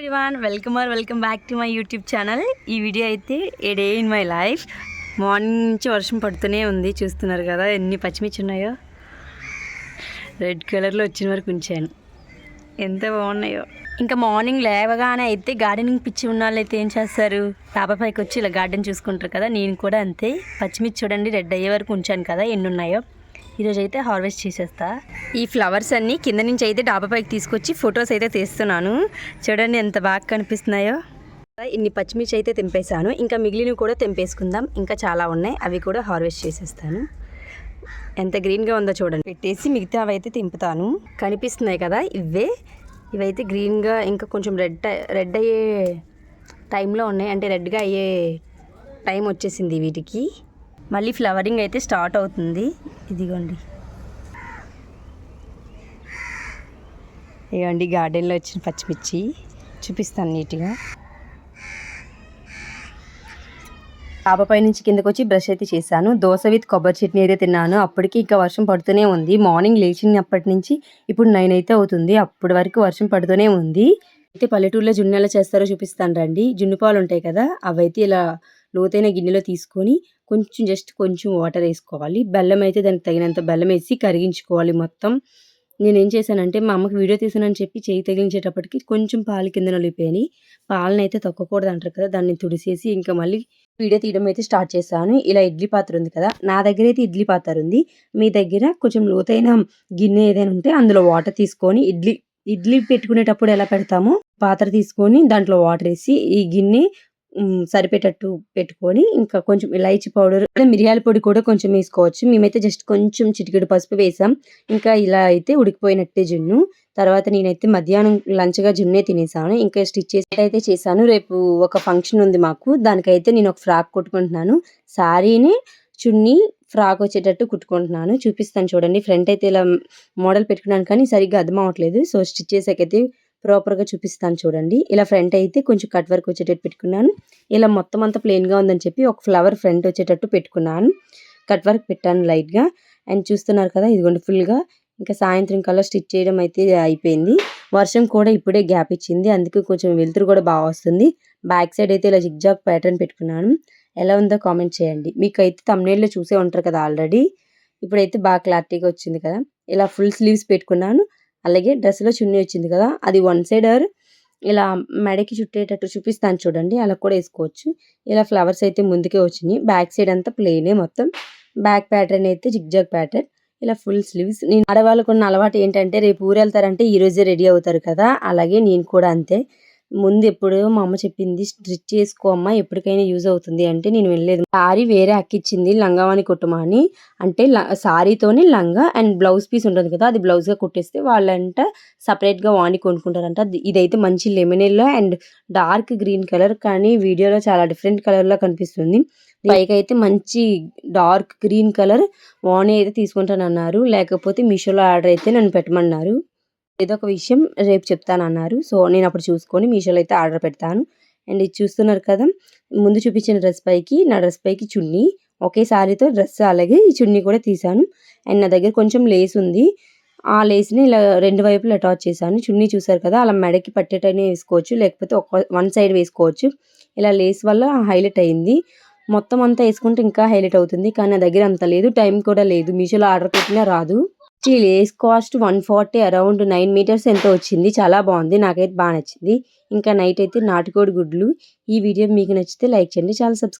Everyone welcome are welcome back to my YouTube channel ఈ video అయితే a day in my life morning నుంచి వర్షం పడుతూనే ఉంది. చూస్తున్నారు కదా ఎన్ని పచ్చిమిర్చి ఉన్నాయో. రెడ్ కలర్లో వచ్చిన వరకు ఉంచాను. ఎంత బాగున్నాయో. ఇంకా మార్నింగ్ లేవగానే అయితే గార్డెనింగ్ పిచ్చి ఉన్న వాళ్ళు అయితే ఏం చేస్తారు? డాబా పైకి వచ్చి ఇలా గార్డెన్ చూసుకుంటారు కదా నేను కూడా అంతే. పచ్చిమిర్చి చూడండి రెడ్ అయ్యే వరకు ఉంచాను కదా ఎన్ని ఉన్నాయో. ఈరోజు అయితే హార్వెస్ట్ చేసేస్తా. ఈ ఫ్లవర్స్ అన్నీ కింద నుంచి అయితే డాబా పైకి తీసుకొచ్చి ఫొటోస్ అయితే తీస్తున్నాను. చూడండి ఎంత బాగా కనిపిస్తున్నాయో. ఇన్ని పచ్చిమిర్చి అయితే తెంపేశాను. ఇంకా మిగిలినవి కూడా తెంపేసుకుందాం. ఇంకా చాలా ఉన్నాయి. అవి కూడా హార్వెస్ట్ చేసేస్తాను. ఎంత గ్రీన్గా ఉందో చూడండి. పెట్టేసి మిగతా అవైతే తింపుతాను. కనిపిస్తున్నాయి కదా ఇవే. ఇవైతే గ్రీన్గా ఇంకా కొంచెం రెడ్ రెడ్ అయ్యే టైంలో ఉన్నాయి. అంటే రెడ్గా అయ్యే టైం వచ్చేసింది వీటికి. మళ్ళీ ఫ్లవరింగ్ అయితే స్టార్ట్ అవుతుంది. ఇదిగోండి. ఇవ్వండి గార్డెన్లో వచ్చిన పచ్చిమిర్చి చూపిస్తాను నీట్గా. ఆపపై నుంచి కిందకు వచ్చి బ్రష్ అయితే చేశాను. దోశ విత్ కొబ్బరి చట్నీ అయితే తిన్నాను. అప్పటికి ఇంకా వర్షం పడుతూనే ఉంది. మార్నింగ్ లేచినప్పటి నుంచి ఇప్పుడు నైన్ అయితే అవుతుంది. అప్పటి వరకు వర్షం పడుతూనే ఉంది. అయితే పల్లెటూరులో జున్ను ఎలా చేస్తారో చూపిస్తాను రండి. జున్ను పాలు ఉంటాయి కదా అవైతే ఇలా లోతైన గిన్నెలో తీసుకొని కొంచెం జస్ట్ కొంచెం వాటర్ వేసుకోవాలి. బెల్లం అయితే దానికి తగినంత బెల్లం వేసి కరిగించుకోవాలి మొత్తం. నేను ఏం చేశానంటే మా అమ్మకి వీడియో తీసానని చెప్పి చేయి తగిలించేటప్పటికి కొంచెం పాలు కింద నలిపోయాయి పాలను అయితే తొక్కకూడదు అంటారు కదా దాన్ని తుడిసేసి ఇంకా మళ్ళీ వీడియో తీయడం అయితే స్టార్ట్ చేశాను. ఇలా ఇడ్లీ పాత్ర ఉంది కదా నా దగ్గర అయితే ఇడ్లీ పాత్ర ఉంది. మీ దగ్గర కొంచెం లోతైన గిన్నె ఏదైనా ఉంటే అందులో వాటర్ తీసుకొని ఇడ్లీ ఇడ్లీ పెట్టుకునేటప్పుడు ఎలా పెడతామో పాత్ర తీసుకొని దాంట్లో వాటర్ వేసి ఈ గిన్నె సరిపేటట్టు పెట్టుకొని ఇంకా కొంచెం ఇలాచి పౌడర్ మిరియాల పొడి కూడా కొంచెం వేసుకోవచ్చు. మేమైతే జస్ట్ కొంచెం చిటికెడు పసుపు వేసాం. ఇంకా ఇలా అయితే ఉడికిపోయినట్టే జున్ను. తర్వాత నేనైతే మధ్యాహ్నం లంచ్గా జున్నే తినేసాను. ఇంకా స్టిచ్ చేసి అయితే చేశాను. రేపు ఒక ఫంక్షన్ ఉంది మాకు. దానికైతే నేను ఒక ఫ్రాక్ కుట్టుకుంటున్నాను. శారీని చున్నీ ఫ్రాక్ వచ్చేటట్టు కుట్టుకుంటున్నాను. చూపిస్తాను చూడండి. ఫ్రంట్ అయితే ఇలా మోడల్ పెట్టుకున్నాను కానీ సరిగ్గా అర్థం అవ్వట్లేదు. సో స్టిచ్ చేసాకైతే ప్రాపర్గా చూపిస్తాను చూడండి. ఇలా ఫ్రంట్ అయితే కొంచెం కట్ వర్క్ వచ్చేటట్టు పెట్టుకున్నాను. ఇలా మొత్తం అంతా ప్లెయిన్గా ఉందని చెప్పి ఒక ఫ్లవర్ ఫ్రంట్ వచ్చేటట్టు పెట్టుకున్నాను. కట్ వర్క్ పెట్టాను లైట్గా. అండ్ చూస్తున్నారు కదా ఇదిగోండి ఫుల్గా. ఇంకా సాయంత్రం కల్లా స్టిచ్ చేయడం అయితే అయిపోయింది. వర్షం కూడా ఇప్పుడే గ్యాప్ ఇచ్చింది. అందుకే కొంచెం వెలుతురు కూడా బాగా వస్తుంది. బ్యాక్ సైడ్ అయితే ఇలా జిగ్జాగ్ ప్యాటర్న్ పెట్టుకున్నాను. ఎలా ఉందో కామెంట్ చేయండి. మీకు అయితే తమ్నేల్లో చూసే ఉంటారు కదా ఆల్రెడీ. ఇప్పుడైతే బాగా క్లారిటీగా వచ్చింది కదా. ఇలా ఫుల్ స్లీవ్స్ పెట్టుకున్నాను. అలాగే డ్రెస్లో చున్నీ వచ్చింది కదా అది వన్ సైడ్ ఆర్ ఇలా మెడకి చుట్టేటట్టు చూపిస్తాను చూడండి అలా కూడా వేసుకోవచ్చు. ఇలా ఫ్లవర్స్ అయితే ముందుకే వచ్చినాయి. బ్యాక్ సైడ్ అంతా ప్లెయినే మొత్తం. బ్యాక్ ప్యాటర్న్ అయితే జిగ్జాగ్ ప్యాటర్న్ ఇలా ఫుల్ స్లీవ్స్ నేను ఆడవాళ్ళకున్న అలవాటు ఏంటంటే రేపు ఊరు వెళ్తారంటే ఈ రోజే రెడీ అవుతారు కదా అలాగే నేను కూడా అంతే. ముందు ఎప్పుడో మా అమ్మ చెప్పింది స్టిచ్ చేసుకో అమ్మ ఎప్పటికైనా యూజ్ అవుతుంది. అంటే నేను వెళ్ళలేదు సారీ వేరే అక్కిచ్చింది లంగావాణి కుట్టమా అని. అంటే ల- సారీతోనే లంగా అండ్ బ్లౌజ్ పీస్ ఉంటుంది కదా అది బ్లౌజ్గా కుట్టేస్తే వాళ్ళంట సపరేట్గా వాణి కొనుక్కుంటారంట. ఇదైతే మంచి lemon yellow and dark green colour కానీ వీడియోలో చాలా డిఫరెంట్ కలర్లో కనిపిస్తుంది. పైకి అయితే మంచి డార్క్ గ్రీన్ కలర్ వాణి అయితే తీసుకుంటానన్నారు. లేకపోతే మీషోలో ఆర్డర్ అయితే నన్ను పెట్టమన్నారు. ఏదో ఒక విషయం రేపు చెప్తానన్నారు. సో నేను అప్పుడు చూసుకొని మీషోలో అయితే ఆర్డర్ పెడతాను. అండ్ ఇది చూస్తున్నారు కదా ముందు చూపించిన డ్రెస్ పైకి నా డ్రెస్ పైకి చున్నీ. ఒకే సారీతో డ్రెస్ అలాగే ఈ చున్నీ కూడా తీసాను అండ్ నా దగ్గర కొంచెం లేస్ ఉంది. ఆ లేస్ని ఇలా రెండు వైపులు అటాచ్ చేశాను. చున్నీ చూసారు కదా అలా మెడకి పట్టేటనే వేసుకోవచ్చు లేకపోతే ఒక వన్ సైడ్ వేసుకోవచ్చు. ఇలా లేస్ వల్ల హైలైట్ అయింది. మొత్తం అంతా వేసుకుంటే ఇంకా హైలైట్ అవుతుంది. కానీ నా దగ్గర అంత లేదు టైం కూడా లేదు. మీషోలో ఆర్డర్ పెట్టినా రాదు. ఈ lace cost one forty around nine metres ఎంతో వచ్చింది. చాలా బాగుంది. నాకైతే బాగా నచ్చింది. ఇంకా నైట్ అయితే నాటుకోడి గుడ్లు ఈ వీడియో మీకు నచ్చితే లైక్ చేయండి. చాలా సబ్స్క్రైబ్